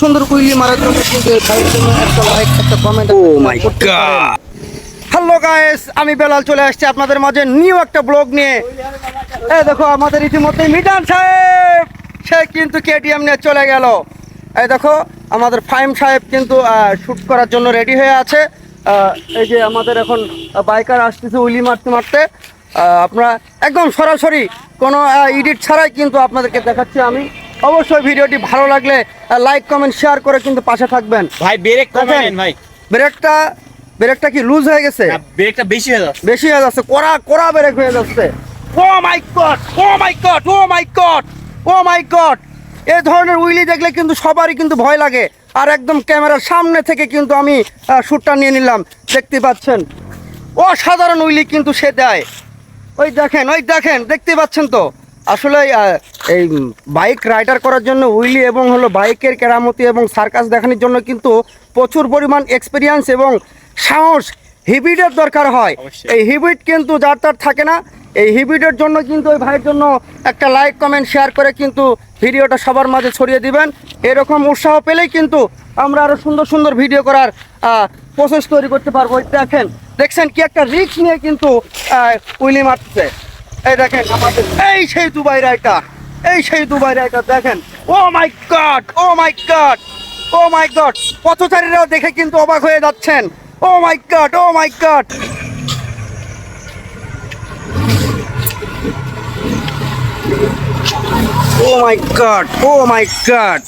সুন্দর কুইলি মারার জন্য কিন্তু একটা লাইক একটা comment oh my god hello guys আমি বেলাল চলে আসছি আপনাদের মাঝে নিউ একটা ব্লগ নিয়ে। এই দেখো আমাদের ইতিমধ্যে মিজান সাহেব সে কিন্তু কেটিএম নিয়ে চলে গেল। এই দেখো আমাদের ফাইম সাহেব কিন্তু শ্যুট করার জন্য রেডি হয়ে আছে। এই যে আমাদের এখন বাইকার আসতেছে উইলি মারতে মারতে। আপনারা একদম সরাসরি কোনো এডিট ছাড়াই কিন্তু আপনাদেরকে দেখাচ্ছি আমি। অবশ্যই ভিডিওটি ভালো লাগলে লাইক কমেন্ট শেয়ার করে কিন্তু পাশে থাকবেন। ভাই ব্রেক কমে দেখেন, নেন ভাই। ব্রেকটা ব্রেকটা কি লুজ হয়ে গেছে? ব্রেকটা বেশি হয়ে যাচ্ছে। বেশি হয়ে যাচ্ছে কড়া কড়া ব্রেক হয়ে যাচ্ছে। ও my god oh my god oh my god oh my god এই ধরনের উইলি দেখলে কিন্তু সবারই কিন্তু ভয় লাগে। আর একদম ক্যামেরার সামনে থেকে কিন্তু আমি শ্যুটটা নিয়ে নিলাম। দেখতে পাচ্ছেন? অসাধারণ উইলি কিন্তু সে দেয়। ওই দেখেন ওই দেখেন দেখতে পাচ্ছেন তো? আসলে এই বাইক রাইডার করার জন্য উইলি এবং হলো বাইকের কেরামতি এবং সার্কাস দেখানোর জন্য কিন্তু প্রচুর পরিমাণ এক্সপিরিয়েন্স এবং সাহস হিবিটের দরকার হয়। এই হিবিট কিন্তু যার তার থাকে না। এই হিবিটের জন্য কিন্তু ওই ভাইয়ের জন্য একটা লাইক কমেন্ট শেয়ার করে কিন্তু ভিডিওটা সবার মাঝে ছড়িয়ে দিবেন। এরকম উৎসাহ পেলেই কিন্তু আমরা আরও সুন্দর সুন্দর ভিডিও করার প্রসেস তৈরি করতে পারব। দেখেন দেখছেন কি একটা রিস্ক নিয়ে কিন্তু উইলি মারতেছে। এই দেখেন এই সেই দুবাই রাইটার এই সেই দুবাই রাইটার দেখেন। ও my god, oh my god, oh my god, পথচারীরাও দেখে কিন্তু অবাক হয়ে যাচ্ছেন। ও my god, oh my god. Oh my god, oh my god.